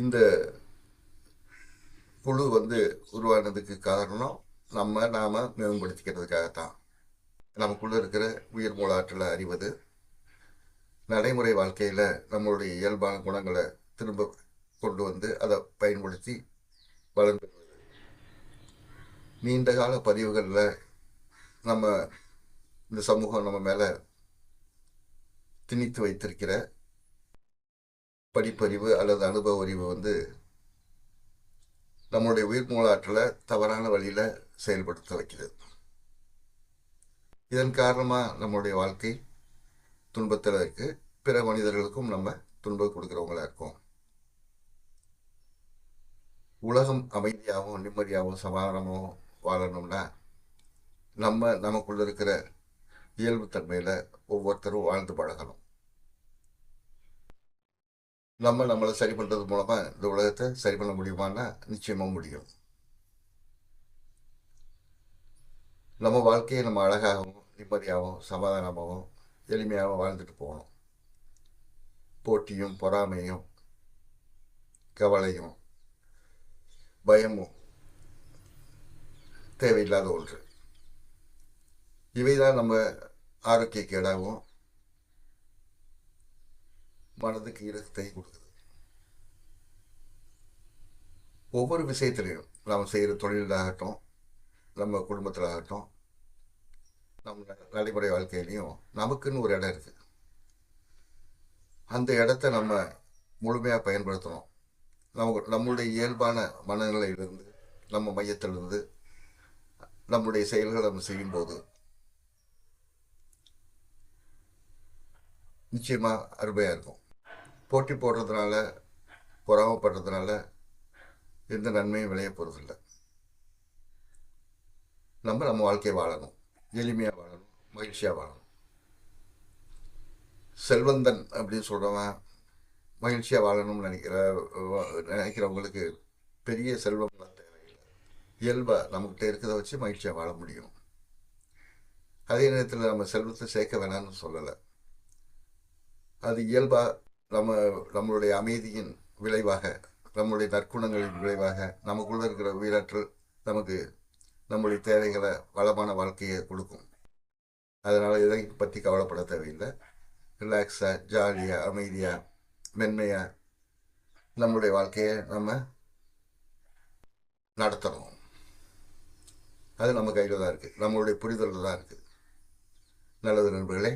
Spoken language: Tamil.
இந்த குழு வந்து உருவானதுக்கு காரணம் நம்ம நாம் மேம்படுத்திக்கிறதுக்காகத்தான். நமக்குள்ளே இருக்கிற உயிர் மூலாற்றலை அறிவது நடைமுறை வாழ்க்கையில் நம்மளுடைய இயல்பான குணங்களை திரும்ப கொண்டு வந்து அதை பயன்படுத்தி வளர்ந்து நீண்ட கால பதிவுகளில் நம்ம இந்த சமூகம் நம்ம மேலே திணித்து வைத்திருக்கிற படிப்பறிவு அல்லது அனுபவ அறிவு வந்து நம்மளுடைய உயிர் மூலாற்றலை தவறான வழியில் செயல்படுத்த வைக்கிறது இதன் காரணமாக நம்மளுடைய வாழ்க்கை துன்பத்தில் இருக்குது பிற மனிதர்களுக்கும் நம்ம துன்பம் கொடுக்குறவங்களா இருக்கோம். உலகம் அமைதியாகவும் நிம்மதியாகவும் சமாதானமாகவும் வாழணும்னா நம்ம நமக்குள்ள இருக்கிற இயல்பு தன்மையில் ஒவ்வொருத்தரும் வாழ்ந்து பழகணும். நம்ம நம்மளை சரி பண்ணுறது மூலமாக இந்த உலகத்தை சரி பண்ண முடியுமான்னா நிச்சயமாக முடியும். நம்ம வாழ்க்கையை நம்ம அழகாகவும் நிம்மதியாகவும் சமாதானமாகவும் எளிமையாகவும் வாழ்ந்துட்டு போகணும். போட்டியும் பொறாமையும் கவலையும் பயமும் தேவையில்லாத ஒன்று. இவை தான் நம்ம ஆரோக்கிய கேடாகவும் மனதுக்கு இறுக்கத்தை கொடுக்குது. ஒவ்வொரு விஷயத்திலையும் நாம் செய்கிற தொழிலாகட்டும் நம்ம குடும்பத்தில் ஆகட்டும் நம்ம நடைமுறை வாழ்க்கையிலையும் நமக்குன்னு ஒரு இடம் இருக்குது அந்த இடத்த நம்ம முழுமையாக பயன்படுத்தணும். நமக்கு நம்மளுடைய இயல்பான மனநிலையிலிருந்து நம்ம மையத்திலிருந்து நம்முடைய செயல்களை நம்ம செய்யும்போது நிச்சயமாக அருமையாக இருக்கும். போட்டி போடுறதுனால பொறாமப்படுறதுனால எந்த நன்மையும் விளைய போகிறதில்ல நம்ம நம்ம வாழ்க்கையை வாழணும். எளிமையாக வாழணும். மகிழ்ச்சியாக வாழணும். செல்வந்தன் அப்படின்னு சொல்கிறவன் மகிழ்ச்சியாக வாழணும்னு நினைக்கிற நினைக்கிறவங்களுக்கு பெரிய செல்வம்லாம் தேவையில்லை. இயல்பாக நம்மகிட்ட இருக்கிறத வச்சு மகிழ்ச்சியாக வாழ முடியும். அதே நேரத்தில் நம்ம செல்வத்தை சேர்க்க வேணாம்னு சொல்லலை. அது இயல்பாக நம்ம நம்மளுடைய அமைதியின் விளைவாக நம்முடைய நற்குணங்களின் விளைவாக நமக்குள்ளே இருக்கிற உயிராற்றல் நமக்கு நம்முடைய தேவைகளை வளமான வாழ்க்கையை கொடுக்கும். அதனால் இதை பற்றி கவலைப்பட தேவையில்லை. ரிலாக்ஸாக ஜாலியாக அமைதியாக மென்மையாக நம்முடைய வாழ்க்கையை நம்ம நடத்தணும். அது நம்ம கையில் தான் இருக்குது நம்மளுடைய புரிதலில் தான் இருக்குது நல்லது நண்பர்களே